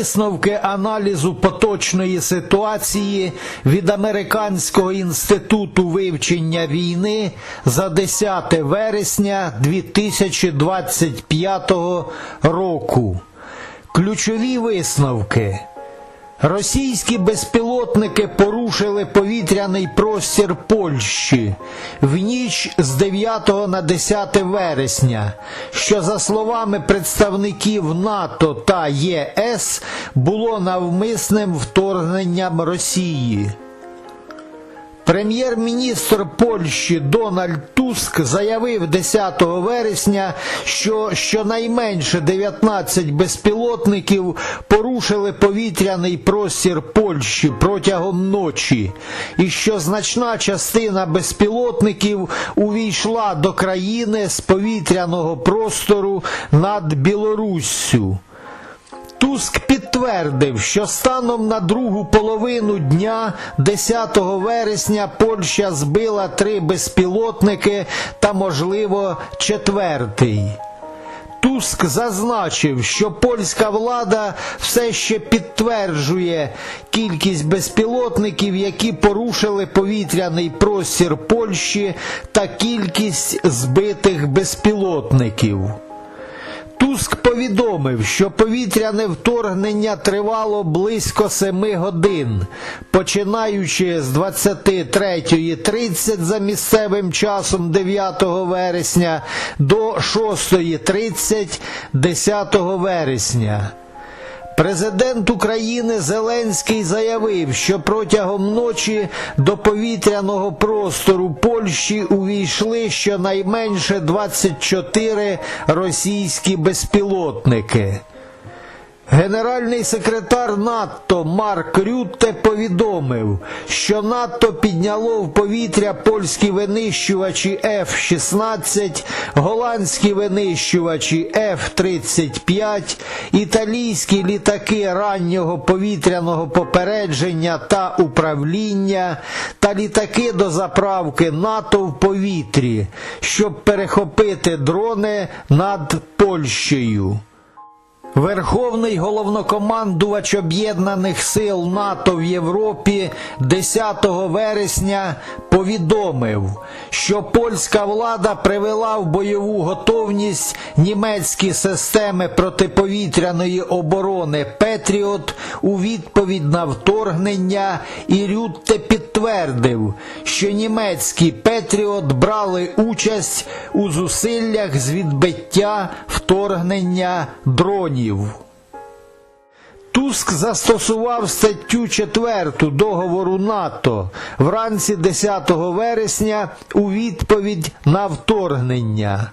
Висновки аналізу поточної ситуації від Американського інституту вивчення війни за 10 вересня 2025 року. Ключові висновки. Російські безпілотники порушили повітряний простір Польщі в ніч з 9 на 10 вересня, що, за словами представників НАТО та ЄС, було навмисним вторгненням Росії. Прем'єр-міністр Польщі Дональд Туск заявив 10 вересня, що щонайменше 19 безпілотників порушили повітряний простір Польщі протягом ночі, і що значна частина безпілотників увійшла до країни з повітряного простору над Білоруссю. Туск підтвердив, що станом на другу половину дня 10 вересня Польща збила три безпілотники та, можливо, четвертий. Туск зазначив, що польська влада все ще підтверджує кількість безпілотників, які порушили повітряний простір Польщі та кількість збитих безпілотників. Туск повідомив, що повітряне вторгнення тривало близько 7 годин, починаючи з 23.30 за місцевим часом 9 вересня до 6.30 10 вересня. Президент України Зеленський заявив, що протягом ночі до повітряного простору Польщі увійшли щонайменше 24 російські безпілотники. Генеральний секретар НАТО Марк Рютте повідомив, що НАТО підняло в повітря польські винищувачі F-16, голландські винищувачі F-35, італійські літаки раннього повітряного попередження та управління та літаки до заправки НАТО в повітрі, щоб перехопити дрони над Польщею. Верховний головнокомандувач Об'єднаних сил НАТО в Європі 10 вересня повідомив, що польська влада привела в бойову готовність німецькі системи протиповітряної оборони Петріот у відповідь на вторгнення, і Рютте підтвердив, що німецькі Петріот брали участь у зусиллях з відбиття вторгнення дронів. Туск застосував статтю 4 договору НАТО вранці 10 вересня у відповідь на вторгнення.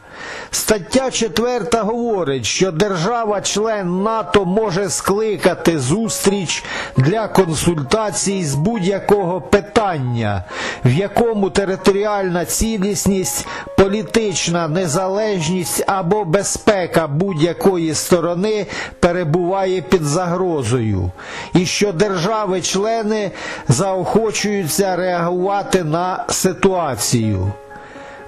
Стаття 4 говорить, що держава-член НАТО може скликати зустріч для консультацій з будь-якого питання, в якому територіальна цілісність, політична незалежність або безпека будь-якої сторони перебуває під загрозою, і що держави-члени заохочуються реагувати на ситуацію.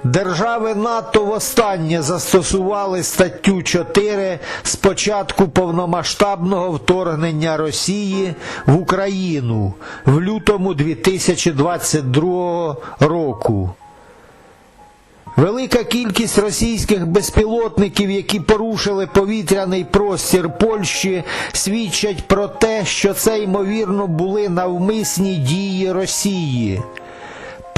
Держави НАТО востаннє застосували статтю 4 з початку повномасштабного вторгнення Росії в Україну в лютому 2022 року. Велика кількість російських безпілотників, які порушили повітряний простір Польщі, свідчать про те, що це ймовірно були навмисні дії Росії.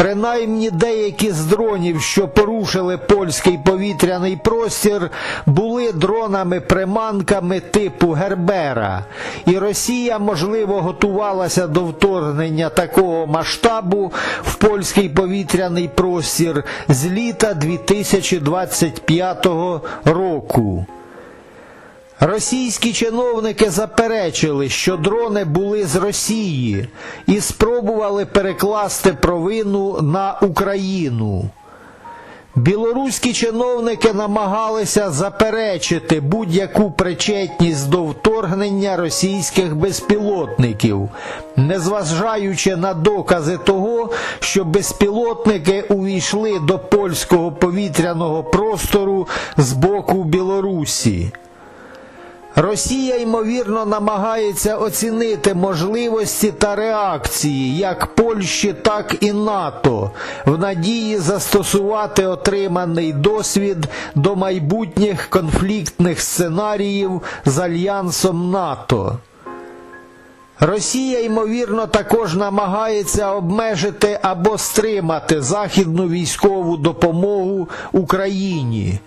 Принаймні деякі з дронів, що порушили польський повітряний простір, були дронами-приманками типу Гербера, і Росія, можливо, готувалася до вторгнення такого масштабу в польський повітряний простір з літа 2025 року. Російські чиновники заперечили, що дрони були з Росії і спробували перекласти провину на Україну. Білоруські чиновники намагалися заперечити будь-яку причетність до вторгнення російських безпілотників, незважаючи на докази того, що безпілотники увійшли до польського повітряного простору з боку Білорусі. Росія ймовірно намагається оцінити можливості та реакції як Польщі, так і НАТО в надії застосувати отриманий досвід до майбутніх конфліктних сценаріїв з альянсом НАТО. Росія, ймовірно, також намагається обмежити або стримати західну військову допомогу Україні.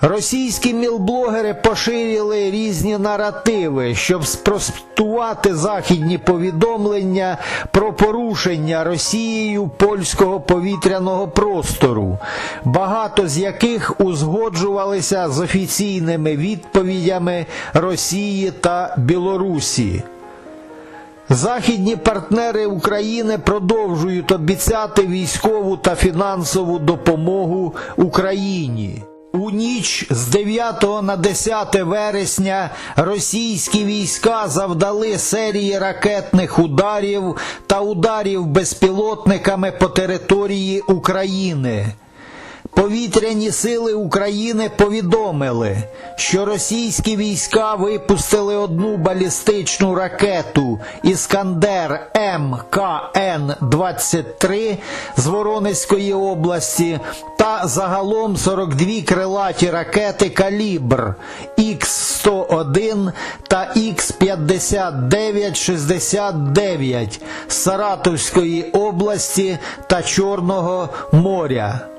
Російські мілблогери поширили різні наративи, щоб спростувати західні повідомлення про порушення Росією польського повітряного простору, багато з яких узгоджувалися з офіційними відповідями Росії та Білорусі. Західні партнери України продовжують обіцяти військову та фінансову допомогу Україні. У ніч з 9 на 10 вересня російські війська завдали серії ракетних ударів та ударів безпілотниками по території України. Повітряні сили України повідомили, що російські війська випустили одну балістичну ракету Іскандер МКН-23 з Воронезької області загалом 42 крилаті ракети Калібр Х-101 та Х-59-69 з Саратовської області та Чорного моря.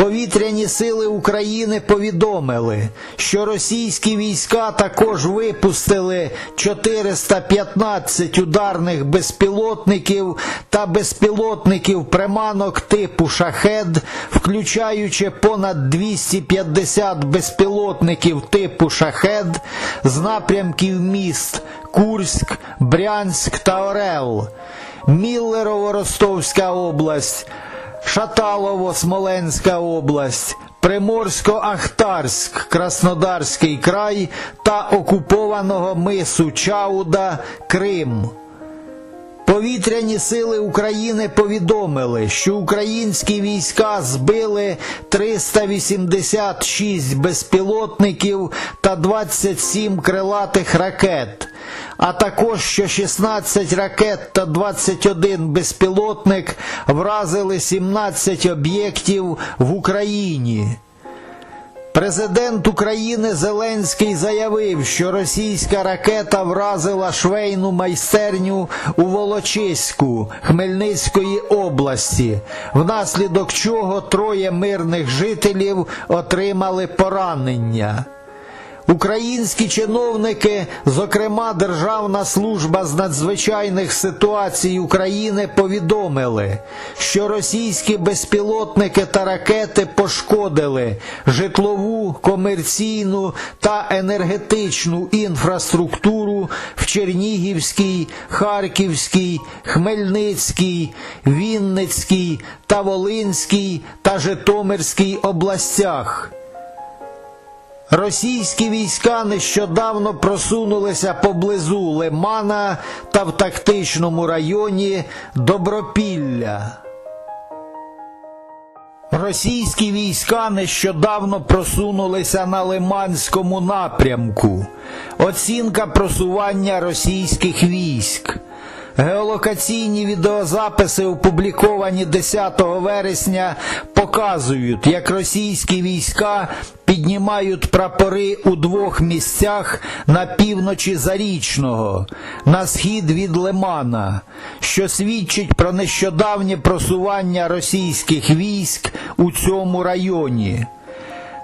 Повітряні сили України повідомили, що російські війська також випустили 415 ударних безпілотників та безпілотників приманок типу шахед, включаючи понад 250 безпілотників типу шахед з напрямків міст Курськ, Брянськ та Орел, Міллерово-Ростовська область. Шаталово, Смоленська область, Приморсько-Ахтарськ, Краснодарський край та окупованого мису Чауда Крим. Повітряні сили України повідомили, що українські війська збили 386 безпілотників та 27 крилатих ракет, а також що 16 ракет та 21 безпілотник вразили 17 об'єктів в Україні. Президент України Зеленський заявив, що російська ракета вразила швейну майстерню у Волочиську Хмельницької області, внаслідок чого троє мирних жителів отримали поранення. Українські чиновники, зокрема Державна служба з надзвичайних ситуацій України, повідомили, що російські безпілотники та ракети пошкодили житлову, комерційну та енергетичну інфраструктуру в Чернігівській, Харківській, Хмельницькій, Вінницькій та Волинській та Житомирській областях. Російські війська нещодавно просунулися поблизу Лимана та в тактичному районі Добропілля. Російські війська нещодавно просунулися на Лиманському напрямку. Оцінка просування російських військ. Геолокаційні відеозаписи, опубліковані 10 вересня, показують, як російські війська піднімають прапори у двох місцях на півночі Зарічного, на схід від Лимана, що свідчить про нещодавнє просування російських військ у цьому районі.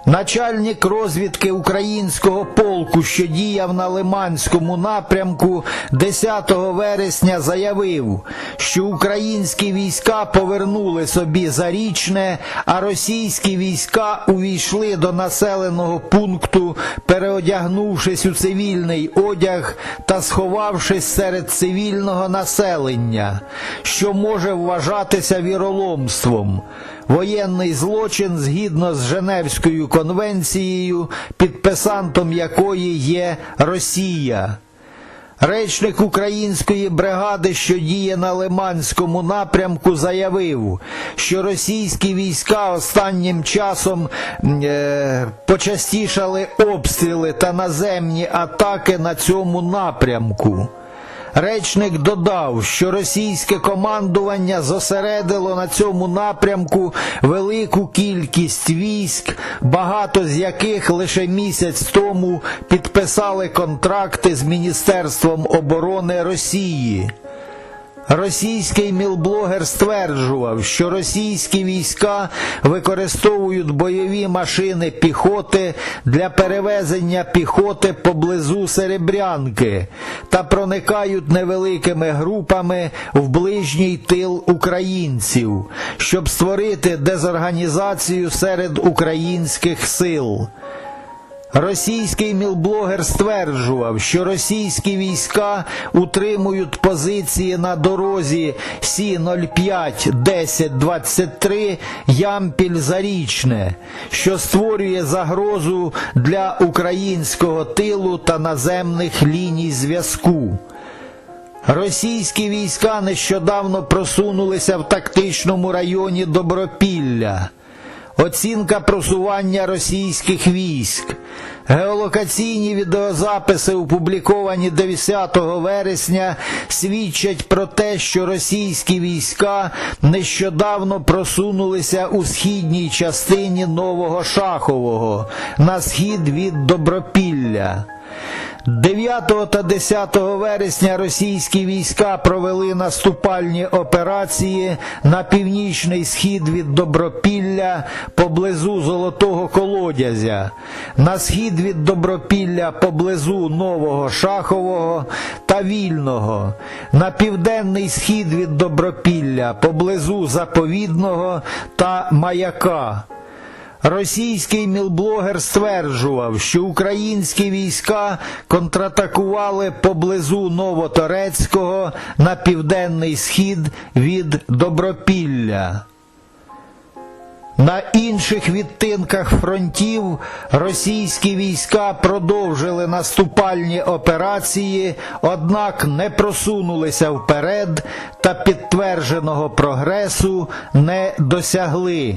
Начальник розвідки українського полку, що діяв на Лиманському напрямку, 10 вересня заявив, що українські війська повернули собі зарічне, а російські війська увійшли до населеного пункту, переодягнувшись у цивільний одяг та сховавшись серед цивільного населення, що може вважатися віроломством. Воєнний злочин згідно з Женевською конвенцією, підписантом якої є Росія. Речник української бригади, що діє на Лиманському напрямку, заявив, що російські війська останнім часом е, почастішали обстріли та наземні атаки на цьому напрямку. Речник додав, що російське командування зосередило на цьому напрямку велику кількість військ, багато з яких лише місяць тому підписали контракти з Міністерством оборони Росії. Російський мілблогер стверджував, що російські війська використовують бойові машини піхоти для перевезення піхоти поблизу Серебрянки та проникають невеликими групами в ближній тил українців, щоб створити дезорганізацію серед українських сил. Російський мілблогер стверджував, що російські війська утримують позиції на дорозі Сі 05 10 23 Ямпіль Зарічне, що створює загрозу для українського тилу та наземних ліній зв'язку. Російські війська нещодавно просунулися в тактичному районі Добропілля. Оцінка просування російських військ. Геолокаційні відеозаписи, опубліковані 10 вересня, свідчать про те, що російські війська нещодавно просунулися у східній частині Нового Шахового на схід від Добропілля. 9 та 10 вересня російські війська провели наступальні операції на північний схід від Добропілля поблизу Золотого Колодязя, на схід від Добропілля поблизу Нового Шахового та Вільного, на південний схід від Добропілля поблизу Заповідного та Маяка. Російський мілблогер стверджував, що українські війська контратакували поблизу Новоторецького на південний схід від Добропілля. На інших відтинках фронтів російські війська продовжили наступальні операції, однак не просунулися вперед та підтвердженого прогресу не досягли